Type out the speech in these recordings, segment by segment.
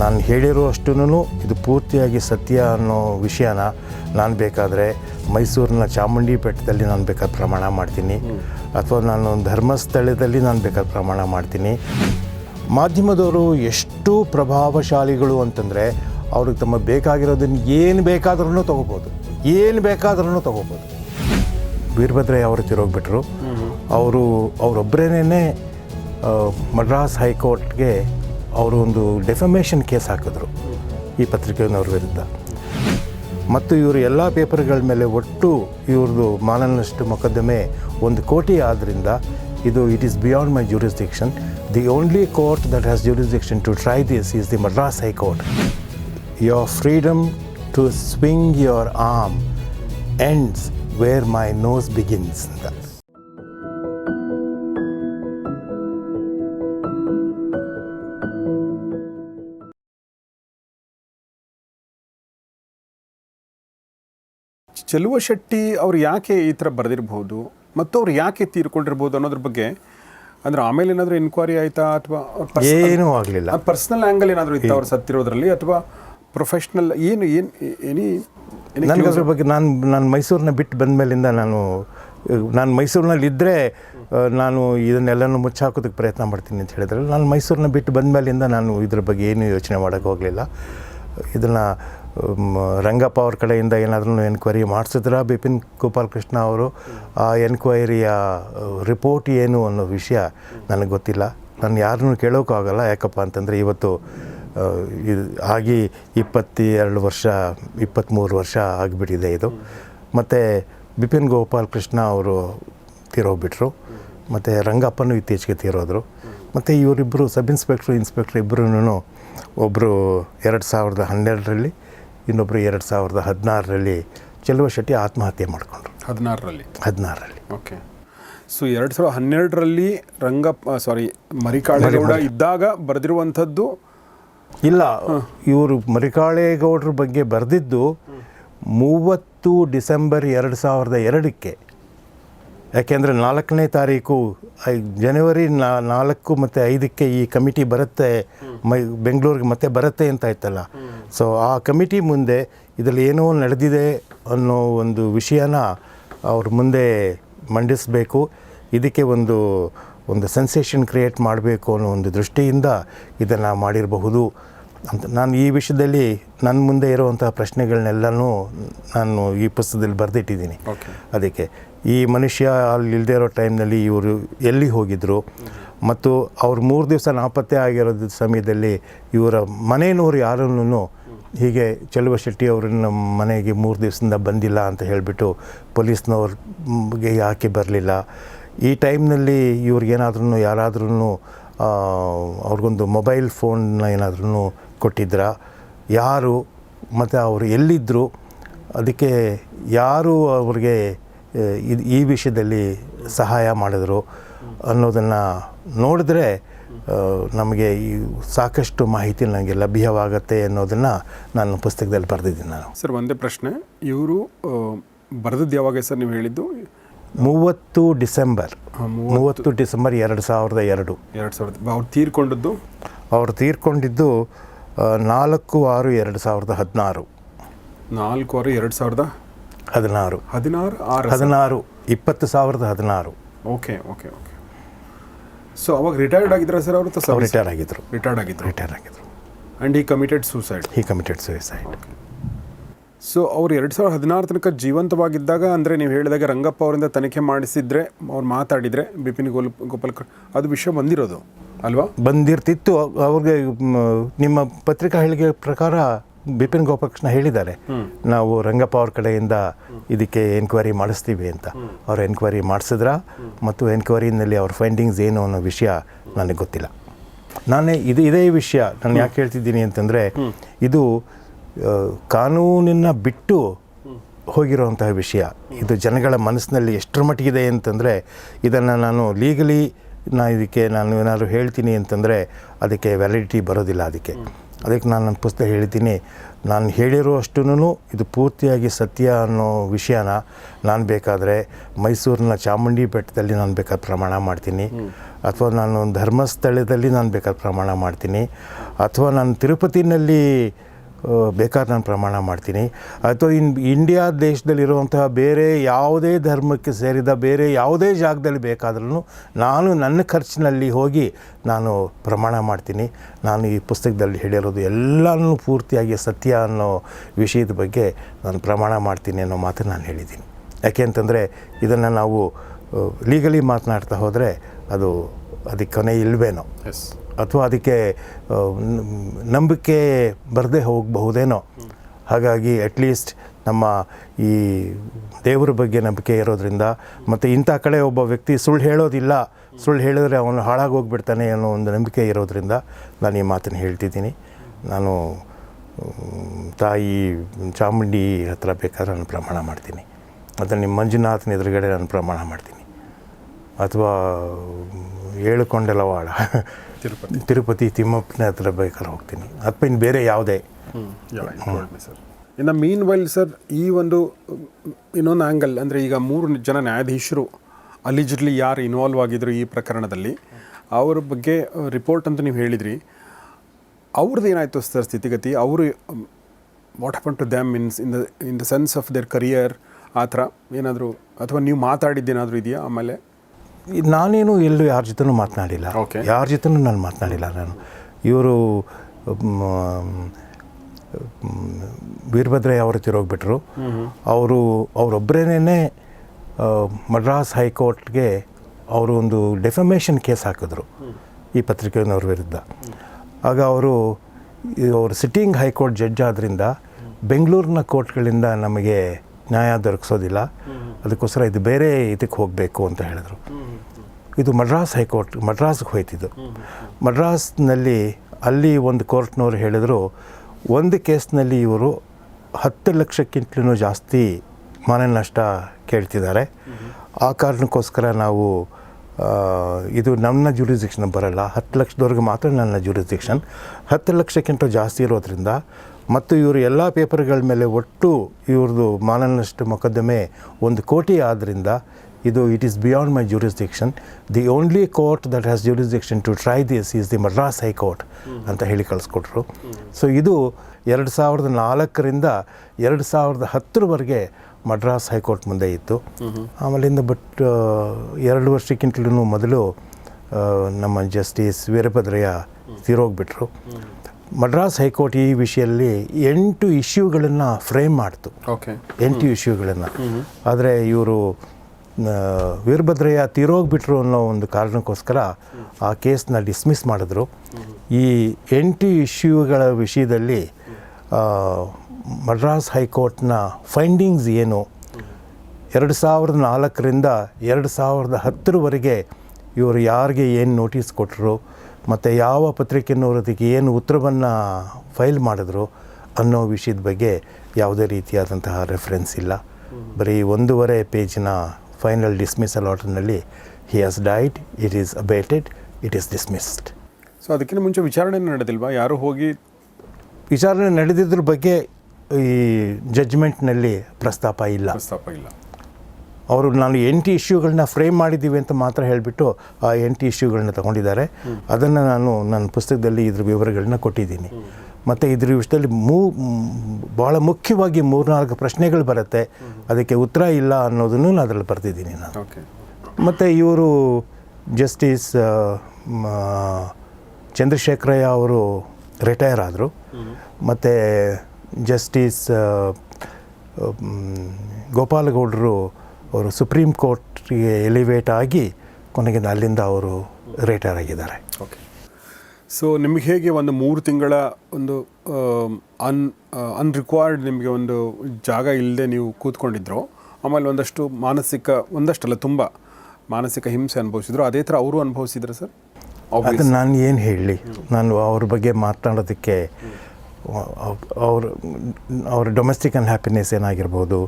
ನಾನು ಹೇಳಿರೋ ಅಷ್ಟೂ ಇದು ಪೂರ್ತಿಯಾಗಿ ಸತ್ಯ ಅನ್ನೋ ವಿಷಯನ ನಾನು ಬೇಕಾದರೆ ಮೈಸೂರಿನ ಚಾಮುಂಡಿ ಬೆಟ್ಟದಲ್ಲಿ ನಾನು ಬೇಕಾದ ಪ್ರಮಾಣ ಮಾಡ್ತೀನಿ. ಅಥವಾ ನಾನು ಧರ್ಮಸ್ಥಳದಲ್ಲಿ ನಾನು ಬೇಕಾದ ಪ್ರಮಾಣ ಮಾಡ್ತೀನಿ. ಮಾಧ್ಯಮದವರು ಎಷ್ಟು ಪ್ರಭಾವಶಾಲಿಗಳು ಅಂತಂದರೆ ಅವ್ರಿಗೆ ತಮ್ಮ ಬೇಕಾಗಿರೋದನ್ನು ಏನು ಬೇಕಾದ್ರೂ ತೊಗೋಬೋದು. ಏನು ಬೇಕಾದ್ರೂ ತೊಗೋಬೋದು. ವೀರಭದ್ರಯ್ಯ ಅವರು ತಿರೋಗ್ಬಿಟ್ರು. ಅವರು ಅವರೊಬ್ಬರೇನೇ ಮಡ್ರಾಸ್ ಹೈಕೋರ್ಟ್ಗೆ ಅವರು ಒಂದು ಡೆಫಮೇಷನ್ ಕೇಸ್ ಹಾಕಿದ್ರು ಈ ಪತ್ರಿಕೆಯವ್ರ ವಿರುದ್ಧ. ಮತ್ತು ಇವರು ಎಲ್ಲ ಪೇಪರ್ಗಳ ಮೇಲೆ ಒಟ್ಟು ಇವ್ರದ್ದು ಮಾನನಷ್ಟು ಮೊಕದ್ದಮೆ ಒಂದು ಕೋಟಿ ಆದ್ದರಿಂದ ಇದು it is beyond my jurisdiction the only court that has jurisdiction to try this is the Madras high court your freedom to swing your arm ends where my nose begins ಅಂತ ಚೆಲುವ ಶೆಟ್ಟಿ ಅವ್ರು ಯಾಕೆ ಈ ಥರ ಬರೆದಿರ್ಬೋದು ಮತ್ತು ಅವ್ರು ಯಾಕೆ ತೀರ್ಕೊಂಡಿರ್ಬೋದು ಅನ್ನೋದ್ರ ಬಗ್ಗೆ ಅಂದ್ರೆ ಆಮೇಲೆ ಏನಾದರೂ ಎನ್ಕ್ವೈರಿ ಆಯ್ತಾ ಅಥವಾ ಏನೂ ಆಗಲಿಲ್ಲ. ಪರ್ಸನಲ್ ಆ್ಯಂಗಲ್ ಏನಾದರೂ ಇತ್ತು ಅವ್ರು ಸತ್ತಿರೋದ್ರಲ್ಲಿ ಅಥವಾ ಪ್ರೊಫೆಷ್ನಲ್ ಏನು ಏನು ಎನಿ ನನಗೆ ಅದ್ರ ಬಗ್ಗೆ ನಾನು ನಾನು ಮೈಸೂರನ್ನ ಬಿಟ್ಟು ಬಂದ ಮೇಲಿಂದ ನಾನು ನಾನು ಮೈಸೂರಿನಲ್ಲಿ ಇದ್ದರೆ ನಾನು ಇದನ್ನೆಲ್ಲನೂ ಮುಚ್ಚಾಕೋದಕ್ಕೆ ಪ್ರಯತ್ನ ಮಾಡ್ತೀನಿ ಅಂತ ಹೇಳಿದ್ರೆ ನಾನು ಮೈಸೂರನ್ನ ಬಿಟ್ಟು ಬಂದ ಮೇಲಿಂದ ನಾನು ಇದ್ರ ಬಗ್ಗೆ ಏನು ಯೋಚನೆ ಮಾಡೋಕ್ಕೆ ಹೋಗಲಿಲ್ಲ. ಇದನ್ನು ರಂಗಪ್ಪ ಅವ್ರ ಕಡೆಯಿಂದ ಏನಾದರೂ ಎನ್ಕ್ವೈರಿ ಮಾಡಿಸಿದ್ರ? ಬಿಪಿನ್ ಗೋಪಾಲ್ ಕೃಷ್ಣ ಅವರು ಆ ಎನ್ಕ್ವೈರಿಯ ರಿಪೋರ್ಟ್ ಏನು ಅನ್ನೋ ವಿಷಯ ನನಗೆ ಗೊತ್ತಿಲ್ಲ. ನಾನು ಯಾರನ್ನೂ ಕೇಳೋಕ್ಕಾಗಲ್ಲ ಯಾಕಪ್ಪ ಅಂತಂದರೆ ಇವತ್ತು ಇದು ಆಗಿ ಇಪ್ಪತ್ತೆರಡು ವರ್ಷ ಇಪ್ಪತ್ತ್ಮೂರು ವರ್ಷ ಆಗಿಬಿಟ್ಟಿದೆ ಇದು. ಮತ್ತು ಬಿಪಿನ್ ಗೋಪಾಲ್ ಕೃಷ್ಣ ಅವರು ತೀರೋಗ್ಬಿಟ್ರು. ಮತ್ತು ರಂಗಪ್ಪನೂ ಇತ್ತೀಚೆಗೆ ತೀರೋದ್ರು. ಮತ್ತು ಇವರಿಬ್ಬರು ಸಬ್ ಇನ್ಸ್ಪೆಕ್ಟ್ರು ಇನ್ಸ್ಪೆಕ್ಟ್ರ್ ಇಬ್ಬರೂ ಒಬ್ಬರು ಎರಡು ಸಾವಿರದ ಹನ್ನೆರಡರಲ್ಲಿ ಇನ್ನೊಬ್ಬರು ಎರಡು ಸಾವಿರದ ಹದಿನಾರರಲ್ಲಿ ಚೆಲುವ ಶೆಟ್ಟಿ ಆತ್ಮಹತ್ಯೆ ಮಾಡಿಕೊಂಡ್ರು. ಹದಿನಾರರಲ್ಲಿ? ಹದಿನಾರರಲ್ಲಿ. ಓಕೆ. ಸೊ ಎರಡು ಸಾವಿರದ ಹನ್ನೆರಡರಲ್ಲಿ ರಂಗಪ್ಪ ಸಾರಿ ಮರಿಕಾಳೇಗೌಡ ಇದ್ದಾಗ ಬರೆದಿರುವಂಥದ್ದು? ಇಲ್ಲ ಇವರು ಮರಿಕಾಳೇಗೌಡರ ಬಗ್ಗೆ ಬರೆದಿದ್ದು ಮೂವತ್ತು ಡಿಸೆಂಬರ್ ಎರಡು ಸಾವಿರದ ಎರಡಕ್ಕೆ. ಯಾಕೆಂದರೆ ನಾಲ್ಕನೇ ತಾರೀಕು ಜನವರಿ ನಾ ನಾಲ್ಕು ಮತ್ತು ಐದಕ್ಕೆ ಈ ಕಮಿಟಿ ಬರುತ್ತೆ ಮೈ ಬೆಂಗಳೂರಿಗೆ ಮತ್ತೆ ಬರುತ್ತೆ ಅಂತ ಆಯ್ತಲ್ಲ. ಸೊ ಆ ಕಮಿಟಿ ಮುಂದೆ ಇದರಲ್ಲಿ ಏನೋ ನಡೆದಿದೆ ಅನ್ನೋ ಒಂದು ವಿಷಯನ ಅವ್ರ ಮುಂದೆ ಮಂಡಿಸಬೇಕು. ಇದಕ್ಕೆ ಒಂದು ಒಂದು ಸೆನ್ಸೇಷನ್ ಕ್ರಿಯೇಟ್ ಮಾಡಬೇಕು ಅನ್ನೋ ಒಂದು ದೃಷ್ಟಿಯಿಂದ ಇದನ್ನು ಮಾಡಿರಬಹುದು. ಅಂತ ನಾನು ಈ ವಿಷಯದಲ್ಲಿ ನನ್ನ ಮುಂದೆ ಇರುವಂಥ ಪ್ರಶ್ನೆಗಳನ್ನೆಲ್ಲನೂ ನಾನು ಈ ಪುಸ್ತಕದಲ್ಲಿ ಬರೆದಿಟ್ಟಿದ್ದೀನಿ. ಅದಕ್ಕೆ ಈ ಮನುಷ್ಯ ಅಲ್ಲಿ ಇಲ್ಲದೆ ಇರೋ ಟೈಮ್ನಲ್ಲಿ ಇವರು ಎಲ್ಲಿ ಹೋಗಿದ್ದರು ಮತ್ತು ಅವ್ರು ಮೂರು ದಿವಸ ನಾಪತ್ತೆ ಆಗಿರೋದ ಸಮಯದಲ್ಲಿ ಇವರ ಮನೆಯವರು ಯಾರನ್ನೂ ಹೀಗೆ ಚೆಲುವ ಶೆಟ್ಟಿ ಅವ್ರನ್ನ ಮನೆಗೆ ಮೂರು ದಿವಸದಿಂದ ಬಂದಿಲ್ಲ ಅಂತ ಹೇಳಿಬಿಟ್ಟು ಪೊಲೀಸ್ನವ್ರಿಗೆ ಯಾಕೆ ಬರಲಿಲ್ಲ? ಈ ಟೈಮ್ನಲ್ಲಿ ಇವ್ರಿಗೇನಾದ್ರೂ ಯಾರಾದ್ರೂ ಅವ್ರಿಗೊಂದು ಮೊಬೈಲ್ ಫೋನ್ನ ಏನಾದ್ರೂ ಕೊಟ್ಟಿದ್ರ? ಯಾರು? ಮತ್ತು ಅವರು ಎಲ್ಲಿದ್ದರು ಅದಕ್ಕೆ ಯಾರು ಅವ್ರಿಗೆ ಇದ್ ಈ ವಿಷಯದಲ್ಲಿ ಸಹಾಯ ಮಾಡಿದರು ಅನ್ನೋದನ್ನು ನೋಡಿದ್ರೆ ನಮಗೆ ಈ ಸಾಕಷ್ಟು ಮಾಹಿತಿ ನನಗೆ ಲಭ್ಯವಾಗತ್ತೆ ಅನ್ನೋದನ್ನು ನಾನು ಪುಸ್ತಕದಲ್ಲಿ ಬರೆದಿದ್ದೀನಿ ನಾನು. ಸರ್ ಒಂದೇ ಪ್ರಶ್ನೆ. ಇವರು ಬರೆದದ್ದು ಯಾವಾಗ ಸರ್ ನೀವು ಹೇಳಿದ್ದು? ಮೂವತ್ತು ಡಿಸೆಂಬರ್. ಮೂವತ್ತು. ಡಿಸೆಂಬರ್ ಎರಡು ಸಾವಿರದ ಎರಡು. ಎರಡು ಸಾವಿರದ ಅವ್ರು ತೀರ್ಕೊಂಡದ್ದು? ಅವರು ತೀರ್ಕೊಂಡಿದ್ದು ನಾಲ್ಕು ಆರು ಎರಡು ಸಾವಿರದ ಹದಿನಾರು. ನಾಲ್ಕು ಆರು ಎರಡು ಸಾವಿರದ ಹದಿನಾರು. ಹದಿನಾರು ಆರು ಹದಿನಾರು ಇಪ್ಪತ್ತು ಸಾವಿರದ ಹದಿನಾರು. Okay okay okay. ಸೊ ಅವಾಗ ರಿಟೈರ್ಡ್ ಆಗಿದ್ರ ಸರ್ ಅವರು ಸರ್? ರಿಟೈರ್ ಆಗಿದ್ರು. ರಿಟೈರ್ಡ್ ಆಗಿದ್ರು. ರಿಟೈರ್ ಆಗಿದ್ರು. And he committed suicide he committed suicide so ಅವ್ರು ಎರಡು ಸಾವಿರದ ಹದಿನಾರು ತನಕ ಜೀವಂತವಾಗಿದ್ದಾಗ ಅಂದರೆ ನೀವು ಹೇಳಿದಾಗ ರಂಗಪ್ಪ ಅವರಿಂದ ತನಿಖೆ ಮಾಡಿಸಿದ್ರೆ ಅವ್ರು ಮಾತಾಡಿದರೆ ಬಿಪಿನ್ ಗೋಲ್ ಗೋಪಾಲ್ ಕರ್- ಅದು ವಿಷಯ ಬಂದಿರೋದು ಅಲ್ವಾ? ಬಂದಿರ್ತಿತ್ತು. ಅವ್ರಿಗೆ ನಿಮ್ಮ ಪತ್ರಿಕಾ ಹೇಳಿಕೆ ಪ್ರಕಾರ ಬಿಪಿನ್ ಗೋಪಾಲಕೃಷ್ಣ ಹೇಳಿದ್ದಾರೆ ನಾವು ರಂಗಪ್ಪ ಅವ್ರ ಕಡೆಯಿಂದ ಇದಕ್ಕೆ ಎನ್ಕ್ವೈರಿ ಮಾಡಿಸ್ತೀವಿ ಅಂತ. ಅವ್ರು ಎನ್ಕ್ವೈರಿ ಮಾಡಿಸಿದ್ರ? ಮತ್ತು ಎನ್ಕ್ವೈರಿನಲ್ಲಿ ಅವ್ರ ಫೈಂಡಿಂಗ್ಸ್ ಏನು ಅನ್ನೋ ವಿಷಯ ನನಗೆ ಗೊತ್ತಿಲ್ಲ. ನಾನೇ ಇದು ಇದೇ ವಿಷಯ ನಾನು ಯಾಕೆ ಹೇಳ್ತಿದ್ದೀನಿ ಅಂತಂದರೆ ಇದು ಕಾನೂನಿನ ಬಿಟ್ಟು ಹೋಗಿರುವಂತಹ ವಿಷಯ. ಇದು ಜನಗಳ ಮನಸ್ಸಿನಲ್ಲಿ ಎಷ್ಟರ ಮಟ್ಟಿಗಿದೆ ಅಂತಂದರೆ ಇದನ್ನು ನಾನು ಲೀಗಲಿ ನಾ ಇದಕ್ಕೆ ನಾನು ಏನಾದರೂ ಹೇಳ್ತೀನಿ ಅಂತಂದರೆ ಅದಕ್ಕೆ ವ್ಯಾಲಿಡಿಟಿ ಬರೋದಿಲ್ಲ ಅದಕ್ಕೆ. ಅದಕ್ಕೆ ನಾನು ನನ್ನ ಪುಸ್ತಕ ಹೇಳ್ತೀನಿ. ನಾನು ಹೇಳಿರುವಷ್ಟೂ ಇದು ಪೂರ್ತಿಯಾಗಿ ಸತ್ಯ ಅನ್ನೋ ವಿಷಯನ ನಾನು ಬೇಕಾದರೆ ಮೈಸೂರಿನ ಚಾಮುಂಡಿ ಬೆಟ್ಟದಲ್ಲಿ ನಾನು ಬೇಕಾದ ಪ್ರಮಾಣ ಮಾಡ್ತೀನಿ. ಅಥವಾ ನಾನು ಧರ್ಮಸ್ಥಳದಲ್ಲಿ ನಾನು ಬೇಕಾದ ಪ್ರಮಾಣ ಮಾಡ್ತೀನಿ. ಅಥವಾ ನಾನು ತಿರುಪತಿನಲ್ಲಿ ನಾನು ಪ್ರಮಾಣ ಮಾಡ್ತೀನಿ. ಅಥವಾ ಇನ್ ಇಂಡಿಯಾ ದೇಶದಲ್ಲಿರುವಂತಹ ಬೇರೆ ಯಾವುದೇ ಧರ್ಮಕ್ಕೆ ಸೇರಿದ ಬೇರೆ ಯಾವುದೇ ಜಾಗದಲ್ಲಿ ಬೇಕಾದ್ರೂ ನಾನು ನನ್ನ ಖರ್ಚಿನಲ್ಲಿ ಹೋಗಿ ನಾನು ಪ್ರಮಾಣ ಮಾಡ್ತೀನಿ. ನಾನು ಈ ಪುಸ್ತಕದಲ್ಲಿ ಹೇಳಿರೋದು ಎಲ್ಲನೂ ಪೂರ್ತಿಯಾಗಿ ಸತ್ಯ ಅನ್ನೋ ವಿಷಯದ ಬಗ್ಗೆ ನಾನು ಪ್ರಮಾಣ ಮಾಡ್ತೀನಿ ಅನ್ನೋ ಮಾತು ನಾನು ಹೇಳಿದ್ದೀನಿ. ಯಾಕೆ ಅಂತಂದರೆ ಇದನ್ನು ನಾವು ಲೀಗಲಿ ಮಾತನಾಡ್ತಾ ಹೋದರೆ ಅದು ಅದಕ್ಕೆ ಕೊನೆ ಇಲ್ವೇನೋ. ಎಸ್ ಅಥವಾ ಅದಕ್ಕೆ ನಂಬಿಕೆ ಬರದೇ ಹೋಗಬಹುದೇನೋ. ಹಾಗಾಗಿ ಅಟ್ಲೀಸ್ಟ್ ನಮ್ಮ ಈ ದೇವರ ಬಗ್ಗೆ ನಂಬಿಕೆ ಇರೋದ್ರಿಂದ, ಮತ್ತು ಇಂಥ ಕಡೆ ಒಬ್ಬ ವ್ಯಕ್ತಿ ಸುಳ್ಳು ಹೇಳೋದಿಲ್ಲ, ಸುಳ್ಳು ಹೇಳಿದ್ರೆ ಅವನು ಹಾಳಾಗಿ ಹೋಗ್ಬಿಡ್ತಾನೆ ಅನ್ನೋ ಒಂದು ನಂಬಿಕೆ ಇರೋದ್ರಿಂದ ನಾನು ಈ ಮಾತನ್ನು ಹೇಳ್ತಿದ್ದೀನಿ. ನಾನು ತಾಯಿ ಚಾಮುಂಡಿ ಹತ್ರ ಬೇಕಾದ್ರೆ ನಾನು ಪ್ರಮಾಣ ಮಾಡ್ತೀನಿ. ಅದನ್ನು ನಿಮ್ಮ ಮಂಜುನಾಥನ ಎದುರುಗಡೆ ನಾನು ಪ್ರಮಾಣ ಮಾಡ್ತೀನಿ. ಅಥವಾ ಏಳುಕೊಂಡೆಲವಾಡ ತಿರುಪತಿ. ತಿರುಪತಿ ತಿಮ್ಮಪ್ಪನ ಹತ್ರ ಬೇಕಾದ್ರೆ ಹೋಗ್ತೀನಿ. ಅಥವಾ ಇನ್ನು ಬೇರೆ ಯಾವುದೇ. ಸರ್. ಇನ್ನು ಮೀನ್ ವೈಲ್ ಸರ್ ಈ ಒಂದು ಇನ್ನೊಂದು ಆ್ಯಂಗಲ್ ಅಂದರೆ ಈಗ ಮೂರು ಜನ ನ್ಯಾಯಾಧೀಶರು ಅಲಿಜಿಡ್ಲಿ ಯಾರು ಇನ್ವಾಲ್ವ್ ಆಗಿದ್ರು ಈ ಪ್ರಕರಣದಲ್ಲಿ ಅವ್ರ ಬಗ್ಗೆ ರಿಪೋರ್ಟ್ ಅಂತ ನೀವು ಹೇಳಿದ್ರಿ. ಅವ್ರದ್ದು ಏನಾಯಿತು ಸರ್ ಸ್ಥಿತಿಗತಿ? ಅವರು what happen to them means in the in the sense of their career ಆ ಥರ ಏನಾದರೂ ಅಥವಾ ನೀವು ಮಾತಾಡಿದ್ದೇನಾದರೂ ಇದೆಯಾ ಆಮೇಲೆ? ನಾನೇನು ಎಲ್ಲೂ ಯಾರ ಜೊತೆನೂ ಮಾತನಾಡಿಲ್ಲ. ಯಾರ ಜೊತೆನೂ ನಾನು ಮಾತನಾಡಿಲ್ಲ ನಾನು. ಇವರು ವೀರಭದ್ರಯ್ಯ ಅವರು ತಿರೋಗ್ಬಿಟ್ರು ಅವರು ಅವರೊಬ್ಬರೇನೇ ಮಡ್ರಾಸ್ ಹೈಕೋರ್ಟ್ಗೆ ಅವರು ಒಂದು ಡೆಫಮೇಷನ್ ಕೇಸ್ ಹಾಕಿದ್ರು. ಈ ಪತ್ರಿಕೆಯವ್ರ ವಿರುದ್ಧ. ಆಗ ಅವರು ಅವರು ಸಿಟ್ಟಿಂಗ್ ಹೈಕೋರ್ಟ್ ಜಡ್ಜ್ ಆದ್ದರಿಂದ ಬೆಂಗಳೂರಿನ ಕೋರ್ಟ್ಗಳಿಂದ ನಮಗೆ ನ್ಯಾಯ ದೊರಕಿಸೋದಿಲ್ಲ. ಅದಕ್ಕೋಸ್ಕರ ಇದು ಬೇರೆ ಇದಕ್ಕೆ ಹೋಗಬೇಕು ಅಂತ ಹೇಳಿದ್ರು. ಇದು ಮಡ್ರಾಸ್ ಹೈಕೋರ್ಟ್, ಮಡ್ರಾಸ್ಗೆ ಹೋಯ್ತಿದ್ದು. ಮಡ್ರಾಸ್ನಲ್ಲಿ ಅಲ್ಲಿ ಒಂದು ಕೋರ್ಟ್ನವ್ರು ಹೇಳಿದರು, ಒಂದು ಕೇಸ್ನಲ್ಲಿ ಇವರು ಹತ್ತು ಲಕ್ಷಕ್ಕಿಂತಲೂ ಜಾಸ್ತಿ ಮಾನ ನಷ್ಟ ಕೇಳ್ತಿದ್ದಾರೆ. ಆ ಕಾರಣಕ್ಕೋಸ್ಕರ ನಾವು ಇದು ನನ್ನ ಜುರಿಸ್ಡಿಕ್ಷನ್ ಬರಲ್ಲ. ಹತ್ತು ಲಕ್ಷದವರೆಗೆ ಮಾತ್ರ ನನ್ನ ಜುರಿಸ್ಡಿಕ್ಷನ್ ಹತ್ತು ಲಕ್ಷಕ್ಕಿಂತ ಜಾಸ್ತಿ ಇರೋದ್ರಿಂದ ಮತ್ತು ಇವರು ಎಲ್ಲ ಪೇಪರ್ಗಳ ಮೇಲೆ ಒಟ್ಟು ಇವ್ರದ್ದು ಮಾನನಷ್ಟ ಮೊಕದ್ದಮೆ ಒಂದು ಕೋಟಿ ಆದ್ದರಿಂದ ಇದು it is beyond my jurisdiction the only court that has jurisdiction to try this is the Madras high court ಅಂತ ಹೇಳಿ ಕಳಿಸ್ಕೊಟ್ರು. ಸೊ ಇದು ಎರಡು ಸಾವಿರದ ನಾಲ್ಕರಿಂದ ಎರಡು ಸಾವಿರದ ಹತ್ತರವರೆಗೆ ಮಡ್ರಾಸ್ ಹೈಕೋರ್ಟ್ ಮುಂದೆ ಇತ್ತು. ಆಮೇಲಿಂದ ಬಟ್ ಎರಡು ವರ್ಷಕ್ಕಿಂತಲೂ ಮೊದಲು ನಮ್ಮ ಜಸ್ಟಿಸ್ ವೀರಭದ್ರಯ್ಯ ತೀರೋಗ್ಬಿಟ್ರು. ಮಡ್ರಾಸ್ ಹೈಕೋರ್ಟ್ ಈ ವಿಷಯದಲ್ಲಿ ಎಂಟು ಇಶ್ಯೂಗಳನ್ನು ಫ್ರೇಮ್ ಮಾಡ್ತು. ಓಕೆ ಎಂಟು ಇಶ್ಯೂಗಳನ್ನು. ಆದರೆ ಇವರು ವೀರಭದ್ರಯ್ಯ ತೀರೋಗ್ಬಿಟ್ರು ಅನ್ನೋ ಒಂದು ಕಾರಣಕ್ಕೋಸ್ಕರ ಆ ಕೇಸನ್ನ ಡಿಸ್ಮಿಸ್ ಮಾಡಿದ್ರು. ಈ ಎಂಟು ಇಶ್ಯೂಗಳ ವಿಷಯದಲ್ಲಿ ಮಡ್ರಾಸ್ ಹೈಕೋರ್ಟ್ನ ಫೈಂಡಿಂಗ್ಸ್ ಏನು? ಎರಡು ಸಾವಿರದ ನಾಲ್ಕರಿಂದ ಎರಡು ಸಾವಿರದ ಹತ್ತರವರೆಗೆ ಇವರು ಯಾರಿಗೆ ಏನು ನೋಟಿಸ್ ಕೊಟ್ಟರು ಮತ್ತು ಯಾವ ಪತ್ರಿಕೆಯವರು ಅದಕ್ಕೆ ಏನು ಉತ್ತರವನ್ನು ಫೈಲ್ ಮಾಡಿದ್ರು ಅನ್ನೋ ವಿಷಯದ ಬಗ್ಗೆ ಯಾವುದೇ ರೀತಿಯಾದಂತಹ ರೆಫರೆನ್ಸ್ ಇಲ್ಲ. ಬರೀ ಒಂದೂವರೆ ಪೇಜಿನ ಫೈನಲ್ ಡಿಸ್ಮಿಸಲ್ ಆರ್ಡರ್ನಲ್ಲಿ he has died it is abated it is dismissed so ಅದಕ್ಕಿಂತ ಮುಂಚೆ ವಿಚಾರಣೆ ನಡೆದಿಲ್ವಾ? ಯಾರು ಹೋಗಿ ವಿಚಾರಣೆ ನಡೆದಿದ್ರ ಬಗ್ಗೆ ಈ ಜಡ್ಜ್ಮೆಂಟ್ನಲ್ಲಿ ಪ್ರಸ್ತಾಪ ಇಲ್ಲ. ಪ್ರಸ್ತಾಪ ಇಲ್ಲ. ಅವರು ನಾನು ಎಂಟು ಇಶ್ಯೂಗಳನ್ನ ಫ್ರೇಮ್ ಮಾಡಿದ್ದೀವಿ ಅಂತ ಮಾತ್ರ ಹೇಳಿಬಿಟ್ಟು ಆ ಎಂಟು ಇಶ್ಯೂಗಳನ್ನ ತಗೊಂಡಿದ್ದಾರೆ. ಅದನ್ನು ನಾನು ನನ್ನ ಪುಸ್ತಕದಲ್ಲಿ ಇದ್ರ ವಿವರಗಳನ್ನ ಕೊಟ್ಟಿದ್ದೀನಿ. ಮತ್ತು ಇದ್ರ ವಿಷಯದಲ್ಲಿ ಮೂ ಭಾಳ ಮುಖ್ಯವಾಗಿ ಮೂರ್ನಾಲ್ಕು ಪ್ರಶ್ನೆಗಳು ಬರುತ್ತೆ. ಅದಕ್ಕೆ ಉತ್ತರ ಇಲ್ಲ ಅನ್ನೋದನ್ನು ನಾನು ಅದರಲ್ಲಿ ಬರೆದಿದ್ದೀನಿ ನಾನು. ಮತ್ತು ಇವರು ಜಸ್ಟಿಸ್ ಚಂದ್ರಶೇಖರಯ್ಯ ಅವರು ರಿಟೈರ್ ಆದರು. ಮತ್ತು ಜಸ್ಟಿಸ್ ಗೋಪಾಲಗೌಡರು ಅವರು ಸುಪ್ರೀಂ ಕೋರ್ಟ್ಗೆ ಎಲಿವೇಟ್ ಆಗಿ ಕೊನೆಗೆ ಅಲ್ಲಿಂದ ಅವರು ರಿಟೈರ್ ಆಗಿದ್ದಾರೆ. ಓಕೆ. ಸೊ ನಿಮಗೆ ಹೇಗೆ ಒಂದು ಮೂರು ತಿಂಗಳ ಒಂದು ಅನ್ ಅನ್ರಿಕ್ವೈರ್ಡ್ ನಿಮಗೆ ಒಂದು ಜಾಗ ಇಲ್ಲದೆ ನೀವು ಕೂತ್ಕೊಂಡಿದ್ರು ಆಮೇಲೆ ಒಂದಷ್ಟು ಮಾನಸಿಕ ಒಂದಷ್ಟಲ್ಲ ತುಂಬ ಮಾನಸಿಕ ಹಿಂಸೆ ಅನುಭವಿಸಿದ್ರು ಅದೇ ಥರ ಅವರು ಅನುಭವಿಸಿದ್ರು ಸರ್? ಅದು ನಾನು ಏನು ಹೇಳಲಿ ನಾನು ಅವ್ರ ಬಗ್ಗೆ ಮಾತನಾಡೋದಕ್ಕೆ ಅವ್ರ ಅವ್ರ ಡೊಮೆಸ್ಟಿಕ್ ಅನ್ಹ್ಯಾಪಿನೆಸ್ ಏನಾಗಿರ್ಬೋದು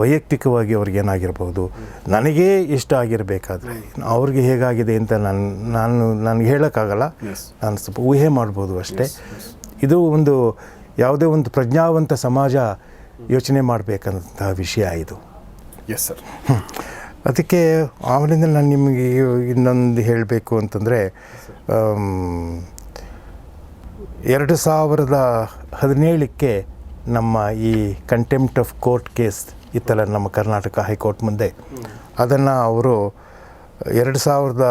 ವೈಯಕ್ತಿಕವಾಗಿ ಅವ್ರಿಗೆ ಏನಾಗಿರ್ಬೋದು ನನಗೇ ಇಷ್ಟ ಆಗಿರಬೇಕಾದ್ರೆ ಅವ್ರಿಗೆ ಹೇಗಾಗಿದೆ ಅಂತ ನಾನು ನಾನು ನನಗೆ ಹೇಳೋಕ್ಕಾಗಲ್ಲ. ನಾನು ಸ್ವಲ್ಪ ಊಹೆ ಮಾಡ್ಬೋದು ಅಷ್ಟೇ. ಇದು ಒಂದು ಯಾವುದೇ ಒಂದು ಪ್ರಜ್ಞಾವಂತ ಸಮಾಜ ಯೋಚನೆ ಮಾಡಬೇಕಂತಹ ವಿಷಯ ಇದು. ಎಸ್ ಸರ್ ಅದಕ್ಕೆ ಆಮೇಲಿಂದ ನಾನು ನಿಮಗೆ ಇನ್ನೊಂದು ಹೇಳಬೇಕು ಅಂತಂದರೆ ಎರಡು ಸಾವಿರದ ಹದಿನೇಳಕ್ಕೆ ನಮ್ಮ ಈ ಕಂಟೆಂಪ್ಟ್ ಆಫ್ ಕೋರ್ಟ್ ಕೇಸ್ ಇತ್ತಲ್ಲ ನಮ್ಮ ಕರ್ನಾಟಕ ಹೈಕೋರ್ಟ್ ಮುಂದೆ. ಅದನ್ನು ಅವರು ಎರಡು ಸಾವಿರದ